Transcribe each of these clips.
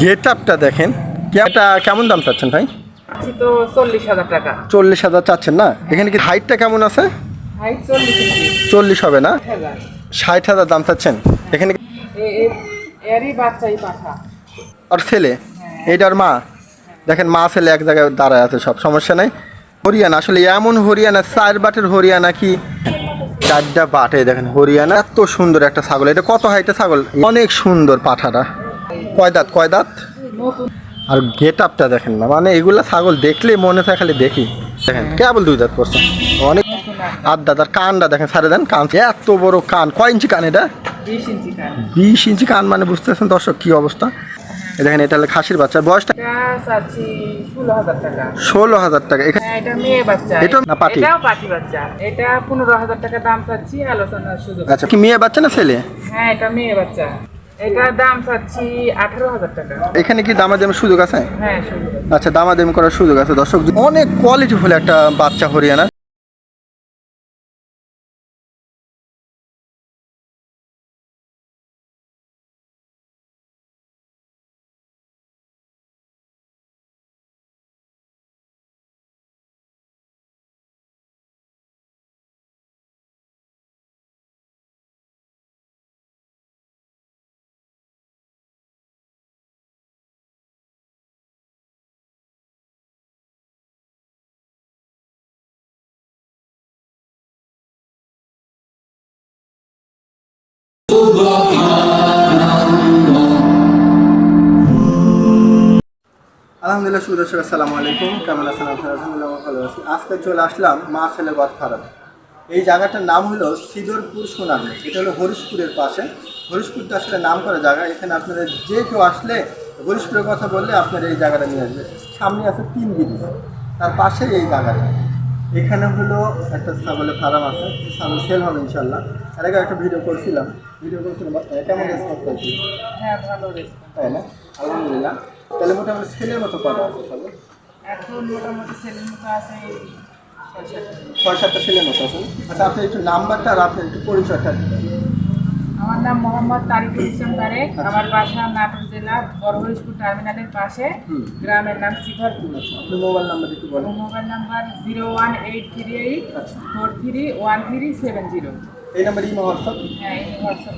Gate আপটা দেখেন এটা কেমন দাম চাচ্ছেন ভাই? তো চল্লিশ হাজার টাকা। চল্লিশ হাজার চাচ্ছেন না? এখানে কি হাইটটা কেমন আছে? চল্লিশ হবে না? ষাট হাজার। দাম চাচ্ছেন। এখানে আর ছেলে? এইটার মা? দেখেন মা ছেলে এক জায়গায় দাঁড়ায় আছে সব সমস্যা নেই। হরিয়ানা আসলে এমন হরিয়ানা চার বাটের হরিয়ানা কি? চারটা বাটে দেখেন হরিয়ানা। এত সুন্দর একটা ছাগল। এটা কত হাইটে ছাগল? অনেক সুন্দর পাঠাটা। কয় দাঁত কয় দাঁত? আর গেট আপটা দেখেন না মানে এগুলা ছাগল দেখলেই মনে হয় খালি দেখি। দেখেন কেবল দুই দাঁত পড়ছে। অনেক আর দাদার কানটা দেখেন সারে দেন কান। এত বড় কান কয় ইঞ্চি কান এটা? বিশ ইঞ্চি কান। বিশ ইঞ্চি কান মানে বুঝতেছেন দর্শক কি অবস্থা? দেখেন এটা খাসির বাচ্চা। বয়সটা ষোলো হাজার টাকা। ষোলো হাজার টাকা। এখানে হ্যাঁ, এটা মেয়ে বাচ্চা। এটাও না পাটি? এটাও পাটি বাচ্চা। এটা পনেরো হাজার টাকা দাম চাচ্ছি আলোচনার সুযোগ আচ্ছা কি মেয়ে বাচ্চা না ছেলে? হ্যাঁ এটা মেয়ে বাচ্চা। এটার দাম চাচ্ছি আঠারো হাজার টাকা। এখানে কি দামাদামি সুযোগ আছে? হ্যাঁ। আচ্ছা দামাদামি করার সুযোগ আছে দর্শক। অনেক কোয়ালিটি ফুল একটা বাচ্চা হরিয়ানা আলহামদুলিল্লাহ সুদর্শক আসসালামু আলাইকুম। কেমন আছেন আপনারা? আলহামদুলিল্লাহ ভালো আছি। আজকে চলে আসলাম মা ছেলে গদ ফারাম এই জায়গাটার নাম হলো সিদরপুর সোনালি এটা হলো হরিশপুরের পাশে। হরিশপুরটা আসলে নাম করা জায়গা। এখানে আপনারা যে কেউ আসলে হরিশপুরের কথা বললে আপনার এই জায়গাটা নিয়ে আসবে সামনে আছে তিন বিধি তার পাশে এই জায়গাটা। এখানে হলো একটা ছাগলের ফার্ম আছে। ছাগল সেল হবে ইনশাল্লাহ এর আগে একটা ভিডিও করছিলাম। ভিডিও করছিলাম। কেমন রেসপন্স পাইছি হ্যাঁ ভালো রেসপন্স তাই না? আলহামদুলিল্লাহ। তাহলে মোটামুটি ছেলের মতো কটা আছে এখন মোটামুটি ছেলের মতো আছে এই ছয় সাতটা। ছেলের মতো আছে আচ্ছা আপনি একটু নাম্বারটা আর আপনার একটু পরিচয়টা আমার নাম মোহাম্মদ তারিকুল ইসলাম তারেক। আমার বাসা নাটোর জেলা বড়হরিশপুর টার্মিনালের পাশে। গ্রামের নাম শিখরপুর আপনি মোবাইল নাম্বার একটু বলেন। Mobile number zero one eight three eight আচ্ছা। Four three one three seven zero. এই নাম্বার ইমো হোয়াটসঅ্যাপ? হ্যাঁ এই হোয়াটসঅ্যাপ।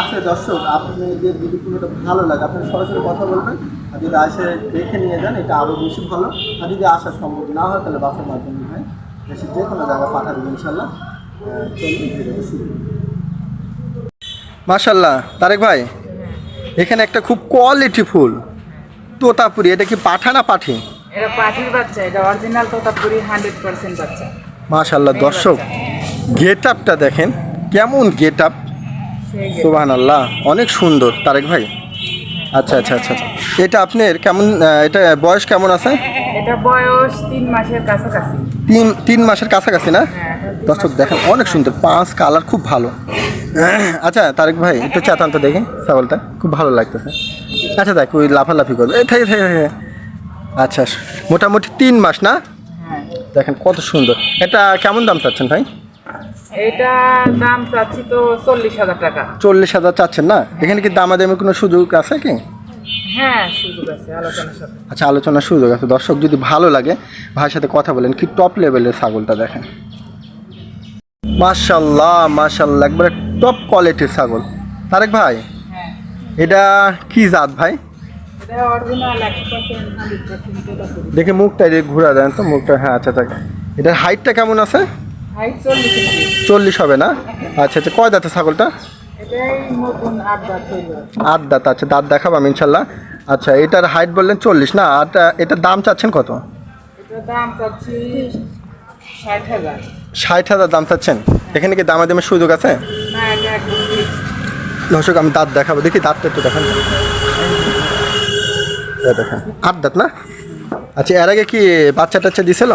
আছে দর্শক আপনি যে যদি কোনোটা ভালো লাগে আপনি সরাসরি কথা বলবেন। আর যদি আসে দেখে নিয়ে যান এটা আরও বেশি ভালো। আর যদি আসা সম্ভব না হয় তাহলে বাসের মাধ্যমে হয় দেশের যে কোনো জায়গায় পাঠা দেবেন ইনশাল্লাহ চলুন ভিডিওটা শুরু মাশাল্লাহ তারেক ভাই এখানে একটা খুব কোয়ালিটি ফুল তোতাপুরি এটা কি পাঠা না পাঠি? এটা পাখির বাচ্চা এটা অরিজিনাল তোতাপুরি হান্ড্রেড পার্সেন্ট বাচ্চা। মাশাল্লাহ দর্শক গেট আপটা দেখেন কেমন গেট আপ সুবাহান আল্লাহ অনেক সুন্দর। তারেক ভাই? আচ্ছা আচ্ছা আচ্ছা আচ্ছা। এটা আপনার কেমন এটা বয়স কেমন আছে? এটা বয়স তিন মাসের কাছাকাছি। তিন তিন মাসের কাছাকাছি না? হ্যাঁ দর্শক দেখেন অনেক সুন্দর। পাঁচ কালার খুব ভালো। আচ্ছা তারেক ভাই একটু চাতান তো দেখি ছাগলটা। খুব ভালো লাগতেছে। আচ্ছা দেখ ওই লাফালাফি করবে। এই থাকে থাকে থাকে। আচ্ছা মোটামুটি তিন মাস না? হ্যাঁ। দেখেন কত সুন্দর। এটা কেমন দাম চাচ্ছেন ভাই? এটা দাম চাচ্ছি তো চল্লিশ হাজার টাকা। চল্লিশ হাজার চাচ্ছেন না? এখানে কি দামাদামি কোনো সুযোগ আছে কি? হ্যাঁ সুযোগ আছে আলোচনার সাথে। আচ্ছা আলোচনার সুযোগ আছে। দর্শক যদি ভালো লাগে ভাইয়ের সাথে কথা বলেন কি টপ লেভেলের ছাগলটা দেখেন। মাশাল্লাহ মাশাল্লাহ একবারে টপ কোয়ালিটির ছাগল। তারেক ভাই হ্যাঁ। এটা কি জাত ভাই? দেখে মুখটা ঘুরা দেন তো মুখটা হ্যাঁ আচ্ছা আচ্ছা। এটার হাইটটা কেমন আছে? চল্লিশ হবে না? আচ্ছা আচ্ছা কয় দাঁতে ছাগলটা? আট দাঁত আচ্ছা দাঁত দেখাবো আমি ইনশাল্লাহ। আচ্ছা এটার হাইট বললেন চল্লিশ না? আর এটার দাম চাচ্ছেন কত? দাম ষাট হাজার। দাম চাচ্ছেন? এখানে কি দামাদামের সুযোগ আছে। দর্শক আমি দাঁত দেখাবো দেখি দাঁতটা একটু দেখান। দেখেন আট দাঁত না? আচ্ছা এর আগে কি বাচ্চা টাচ্চা দিছিল?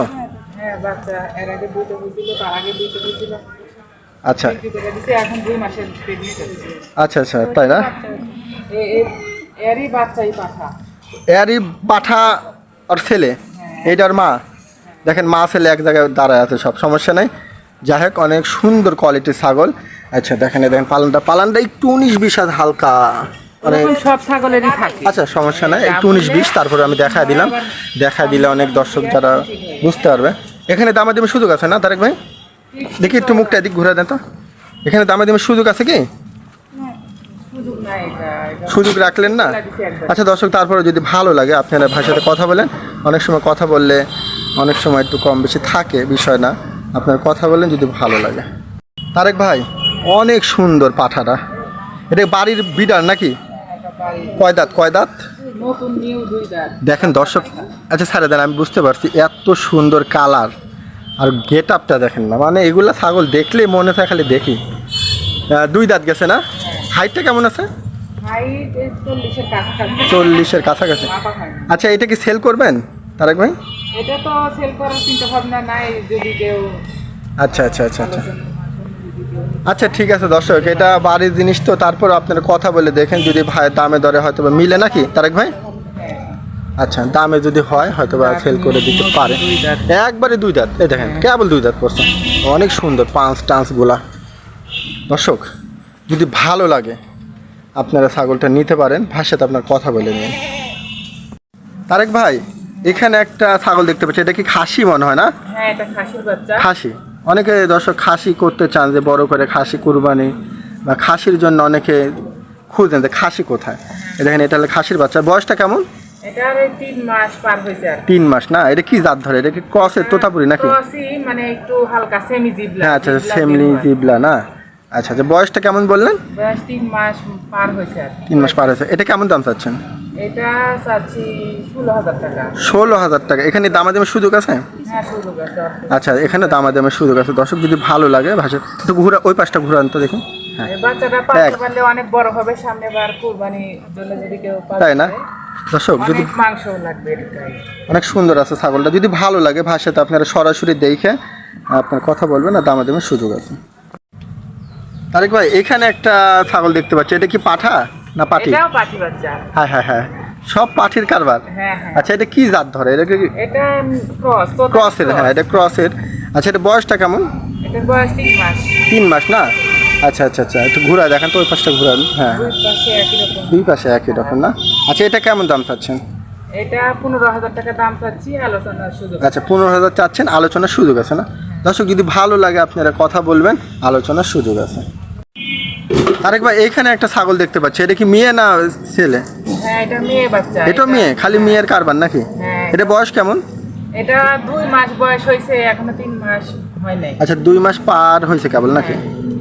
বাচ্চা এর আগে দুইটা হয়েছিল তার আগে দুইটা হয়েছিল। আচ্ছা। এখন দুই মাসের আচ্ছা আচ্ছা তাই না? এরই বাচ্চাই পাঠা। এরই পাঠা আর ছেলে? এইটার মা? দেখেন মা ছেলে এক জায়গায় দাঁড়ায় আছে সব সমস্যা নেই। যাই হোক অনেক সুন্দর কোয়ালিটির ছাগল। আচ্ছা দেখেন দেখেন পালনটা পালনটা একটু উনিশ বিশ হালকা। মানে সব ছাগলেরই থাকে। আচ্ছা সমস্যা নাই একটু উনিশ বিশ তারপরে আমি দেখা দিলাম। দেখা দিলে অনেক দর্শক যারা বুঝতে পারবে। এখানে দামাদামি সুযোগ আছে না, তারেক ভাই? দেখি একটু মুখটা এদিক ঘুরে দেন তো। এখানে দামাদামি সুযোগ আছে কি? সুযোগ রাখলেন না? আচ্ছা দর্শক, তারপরে যদি ভালো লাগে আপনারা ভাষাতে কথা বলেন। অনেক সময় কথা বললে অনেক সময় একটু কম বেশি থাকে, বিষয় না। আপনার কথা বলেন যদি ভালো লাগে। তারেক ভাই, অনেক সুন্দর পাঠাটা। এটা বাড়ির বিডার নাকি? কয় দাঁত কয় দাঁত? নতুন নিউ দুই দাঁত। দেখেন দর্শক আচ্ছা স্যার দেন আমি বুঝতে পারছি এত সুন্দর কালার আর গেট আপটা দেখেন না। মানে এগুলা ছাগল দেখলেই মনে হয় খালি দেখি। দুই দাঁত গেছে না? হাইটটা কেমন আছে? চল্লিশের কাছাকাছি। আচ্ছা এটা কি সেল করবেন তারেক ভাই? এটা তো সেল করার চিন্তা ভাবনা নাই যদি কেউ আচ্ছা আচ্ছা আচ্ছা আচ্ছা। আচ্ছা ঠিক আছে দর্শক এটা বাড়ির জিনিস তো তারপর আপনারা কথা বলে দেখেন যদি ভাই দামে দরে হয়তো মিলে নাকি তারেক ভাই? আচ্ছা দামে যদি হয় হয়তো বা সেল করে দিতে পারে। একবারে দুই দাঁত এই দেখেন কেবল দুই দাঁত পড়ছে। অনেক সুন্দর পাঁচ টান্সগুলা দর্শক যদি ভালো লাগে আপনারা ছাগলটা নিতে পারেন ভার সাথে আপনার কথা বলে নিন। তারেক ভাই এখানে একটা ছাগল দেখতে পাচ্ছি এটা কি খাসি মনে হয় না? হ্যাঁ খাসি। অনেকে দর্শক খাসি করতে চান যে বড় করে খাসি কুরবানি বা খাসির জন্য অনেকে খুঁজেন যে খাসি কোথায়। দেখেন এটা হলো খাসির বাচ্চা। বয়সটা কেমন? তিন মাস না? এটা কি জাত ধরে? এটা কি ক্রসের তোতাপুরি নাকি? মানে একটু হালকা সেমি জিবলা হ্যাঁ আচ্ছা জিবলা সেমলি জিবলা। না? আচ্ছা আচ্ছা বয়সটা কেমন বললেন? বয়স তিন মাস পার হয়েছে আর তিন মাস পার হয়েছে। এটা কেমন দাম চাচ্ছেন? এটা চাচ্ছি ষোলো হাজার টাকা। ষোলো হাজার টাকা। এখানে দামাদামের সুযোগ আছে? হ্যাঁ ষোলো হাজার আচ্ছা এখানে দামাদামের সুযোগ আছে। দর্শক যদি ভালো লাগে ভাষা একটু ঘুরা ওই পাশটা ঘুরান তো দেখুন হ্যাঁ। এই বাচ্চাটা পালতে পারলে অনেক বড় হবে সামনে বার কুরবানির জন্য যদি কেউ পালতে তাই না? পারে, দর্শক যদি অনেক মাংস লাগবে এটাই অনেক সুন্দর আছে ছাগলটা। যদি ভালো লাগে ভাষাতে আপনারা সরাসরি দেখে আপনার কথা বলবেন আর দামাদামের সুযোগ আছে। তারেক ভাই এখানে একটা ছাগল দেখতে পাচ্ছি। এটা কি পাঠা না পাটি এটাও পাটি বাচ্চা। হ্যাঁ হ্যাঁ হ্যাঁ। সব পাঠির কারবার? হ্যাঁ হ্যাঁ। আচ্ছা এটা কি জাত ধরে? এটা কি এটা ক্রস ক্রসের হ্যাঁ এটা ক্রসের। আচ্ছা এটা বয়সটা কেমন? এটার বয়স তিন মাস। তিন মাস না? আচ্ছা আচ্ছা আচ্ছা একটু ঘুরা দেখেন তো ওই পাশটা ঘুরান। হ্যাঁ দুই পাশে একই রকম। দুই পাশে একই রকম না? আচ্ছা এটা কেমন দাম চাচ্ছেন? এটা পনেরো হাজার টাকা দাম চাচ্ছি আলোচনার সুযোগ আচ্ছা পনেরো হাজার চাচ্ছেন আলোচনার সুযোগ আছে না? দর্শক যদি ভালো লাগে আপনারা কথা বলবেন আলোচনার সুযোগ আছে। আরেক ভাই এইখানে একটা ছাগল দেখতে পাচ্ছি। এটা কি মেয়ে না ছেলে? হ্যাঁ এটা মেয়ে বাচ্চা এটা মেয়ে খালি মেয়ের কারবার নাকি? হ্যাঁ। এটা বয়স কেমন? এটা দুই মাস বয়স হয়েছে এখনও তিন মাস হয় নাই। আচ্ছা দুই মাস পার হয়েছে কেবল নাকি?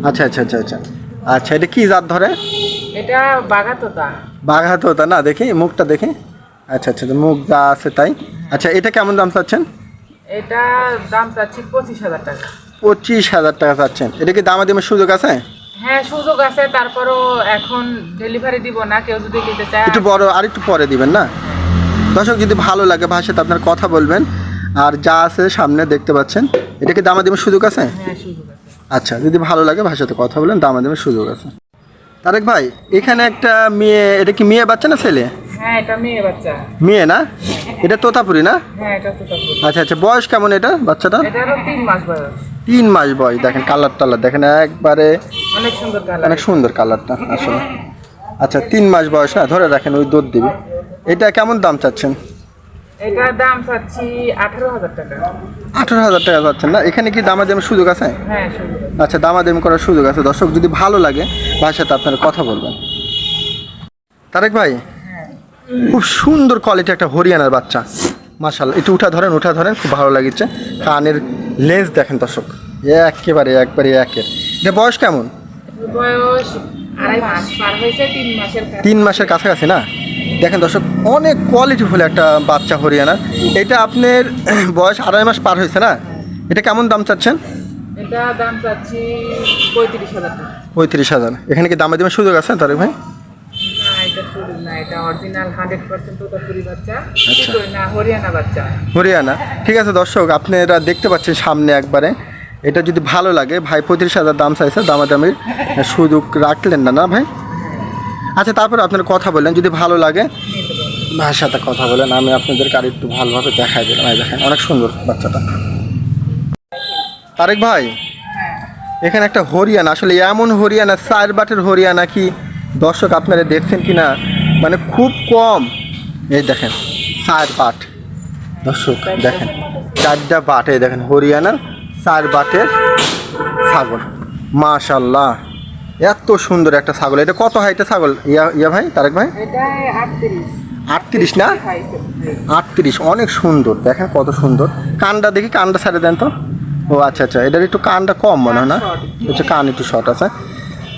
আচ্ছা আচ্ছা আচ্ছা আচ্ছা। আচ্ছা এটা কি জাত ধরে? এটা না দেখি মুখটা দেখি। আচ্ছা আচ্ছা আচ্ছা, মুখ যা আছে তাই। আচ্ছা এটা কেমন দাম চাচ্ছেন? এটা দাম চাচ্ছি পঁচিশ হাজার টাকা। পঁচিশ হাজার টাকা চাচ্ছেন। এটা কি দামাদামের সুযোগ আছে? হ্যাঁ সুযোগ আছে তারপরও এখন ডেলিভারি দিব না কেউ যদি নিতে চায় একটু বড় আর একটু পরে দিবেন না? দর্শক যদি ভালো লাগে ভাষাতে আপনার কথা বলবেন আর যা আছে সামনে দেখতে পাচ্ছেন এটা কি দামাদামের সুযোগ আছে? হ্যাঁ সুযোগ আছে। আচ্ছা যদি ভালো লাগে ভাষাতে কথা বলেন দামাদামের সুযোগ আছে। তারেক ভাই এখানে একটা মেয়ে এটা কি মেয়ে বাচ্চা না ছেলে? হ্যাঁ এটা মেয়ে বাচ্চা। মেয়ে না? এটা তোতাপুরি না? হ্যাঁ এটা তো তারপর আচ্ছা আচ্ছা বয়স কেমন এটা বাচ্চাটা এটারও তিন মাস বয়স। তিন মাস বয়স দেখেন কালার টালার দেখেন একবারে অনেক সুন্দর কালার অনেক সুন্দর কালারটা আসলে। আচ্ছা তিন মাস বয়স না ধরে রাখেন ওই দুধ দিবে। এটা কেমন দাম চাচ্ছেন? এটার দাম চাচ্ছি আঠারো হাজার টাকা। আঠারো হাজার টাকা যাচ্ছেন না? এখানে কি সুযোগ আছে? হ্যাঁ সুযোগ আছে। আচ্ছা দামাদামি করার সুযোগ আছে। দর্শক যদি ভালো লাগে ভাইয়ের সাথে আপনারা কথা বলবেন। তারেক ভাই হ্যাঁ। খুব সুন্দর কোয়ালিটি একটা হরিয়ানার বাচ্চা। মার্শাল একটু উঠা ধরেন উঠা ধরেন খুব ভালো লাগছে কানের লেন্স দেখেন দর্শক। একেবারে একবারে একের। এটা বয়স কেমন? বয়স আড়াই মাস পার হয়েছে তিন মাসের তিন মাসের কাছাকাছি না? দেখেন দর্শক অনেক কোয়ালিটিফুল একটা বাচ্চা হরিয়ানার। এটা আপনার বয়স আড়াই মাস পার হয়েছে না? এটা কেমন দাম চাচ্ছেন? এটা দাম চাচ্ছি পঁয়ত্রিশ হাজার পঁয়ত্রিশ হাজার। এখানে কি দামে দামের সুযোগ আছে তারেক ভাই? আচ্ছা। হরিয়ানা হরিয়ানা। ঠিক আছে দর্শক আপনারা দেখতে পাচ্ছেন সামনে একবারে। এটা যদি ভালো লাগে, ভাই পঁয়ত্রিশ হাজার দাম চাইছে দামাদামির সুযোগ রাখলেন না না ভাই? আচ্ছা তারপরে আপনার কথা বললেন, যদি ভালো লাগে। ভাইয়ের সাথে কথা বলেন, আমি আপনাদের আর একটু ভালোভাবে দেখাই দিলাম। এই দেখেন, অনেক সুন্দর বাচ্চাটা। তারেক ভাই, এখানে একটা হরিয়ানা, আসলে এমন হরিয়ানা, চার বাটের হরিয়ানা কি দর্শক আপনারা দেখছেন কি না? মানে খুব কম। এই দেখেন, চার বাট। দর্শক, দেখেন, চারটা বাট, এই দেখেন, হরিয়ানা। চার বাটের ছাগল। মাশাল্লাহ এত সুন্দর একটা ছাগল। এটা কত হাইটের ছাগল? ইয়া ইয়া ভাই তারেক ভাই? আটত্রিশ না? আটত্রিশ অনেক সুন্দর। দেখেন কত সুন্দর। কানটা দেখি কানটা ছাড়ে দেন তো। ও আচ্ছা আচ্ছা এটার একটু কানটা কম মনে হয় না? হচ্ছে কান একটু শর্ট আছে।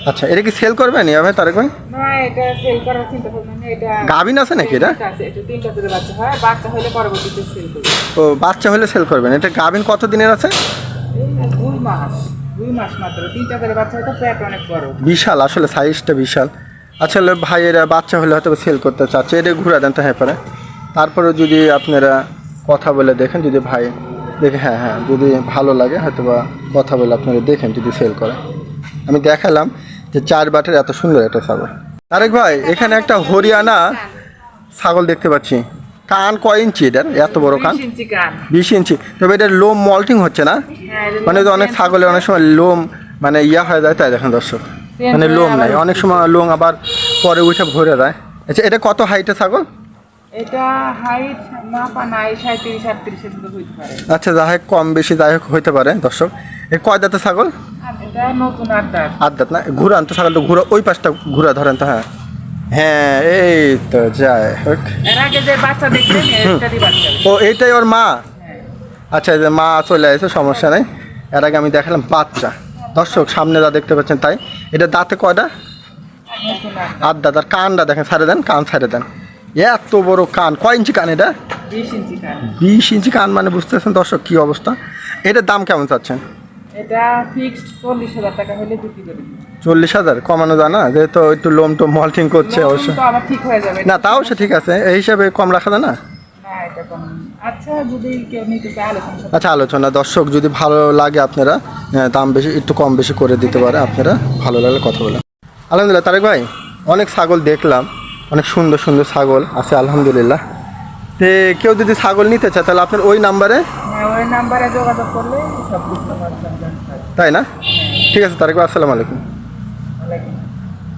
আচ্ছা এটা কি সেল করবেন? ইয়া ভাই তারেক ভাই? গাভিন আছে নাকি এটা? ও বাচ্চা হলে সেল করবেন। এটা গাভিন কত দিনের আছে? বিশাল, আসলে সাইজটা বিশাল। আসলে ভাইয়েরা বাচ্চা হলে হয়তো সেল করতে চাচ্ছে। এটা ঘুরে দেন তো হ্যাঁ পারে। তারপরে যদি আপনারা কথা বলে দেখেন, যদি ভাই দেখে হ্যাঁ হ্যাঁ যদি ভালো লাগে, হয়তো বা কথা বলে আপনারা দেখেন যদি সেল করে। আমি দেখালাম যে চার বাটের এত সুন্দর একটা ছাগল। তারেক ভাই, এখানে একটা হরিয়ানা ছাগল দেখতে পাচ্ছি। কান কয় ইঞ্চি এটার? এত বড় কান? বিশ ইঞ্চি। তবে এটার লোম মল্টিং হচ্ছে না? হ্যাঁ, মানে অনেক ছাগলের অনেক সময় লোম মানে ইয়া হয়ে যায় তাই দেখেন দর্শক। মানে লোম নাই। অনেক সময় লোম আবার পরে উঠে ভরে যায়। আচ্ছা এটা কত হাইটে ছাগল? এটা হাইট মাপা নাই সাঁত্রিশ আটত্রিশের মতো হইতে পারে। আচ্ছা যাই হোক কম বেশি যাই হোক হইতে পারে দর্শক। এ কয় দাঁতে ছাগল? আট দাঁত না? ঘুরান তো ছাগলটা ঘুরা ওই পাশটা ঘুরা ধরেন তো হ্যাঁ। হ্যাঁ এই তো যায় হোক। ও এইটাই ওর মা? আচ্ছা যে মা চলে আসে সমস্যা নেই। এর আগে আমি দেখালাম বাচ্চা। দর্শক সামনে যা দেখতে পাচ্ছেন তাই। এটা দাঁতে কয়টা? আর দাদার কানটা দেখেন ছাড়ে দেন কান ছাড়ে দেন। এত বড় কান কয় ইঞ্চি কান এটা? বিশ ইঞ্চি কান। বিশ ইঞ্চি কান মানে বুঝতেছেন দর্শক কি অবস্থা? এটার দাম কেমন চাচ্ছেন? এটা ফিক্সড চল্লিশ হাজার টাকা হলে বিক্রি করে চল্লিশ হাজার? কমানো যায় না? যেহেতু একটু লোম টোম মল্টিং করছে অবশ্য। তো ঠিক হয়ে যাবে না তাও সে ঠিক আছে। এই হিসাবে কম রাখা যায় না? না এটা কম। আচ্ছা যদি কেউ নিতে চায় আলোচনা সাপেক্ষে। আচ্ছা আলোচনা। দর্শক যদি ভালো লাগে আপনারা আহ, দাম বেশি একটু কম বেশি করে দিতে পারে আপনারা ভালো লাগলে কথা বলেন। আলহামদুলিল্লাহ তারেক ভাই অনেক ছাগল দেখলাম। অনেক সুন্দর সুন্দর ছাগল আছে আলহামদুলিল্লাহ। তে কেউ যদি ছাগল নিতে চায় তাহলে আপনার ওই নাম্বারে হ্যাঁ ওই নাম্বারে যোগাযোগ করলে সব কিছু তাই না? ঠিক আছে তারেক আসসালামু আলাইকুম।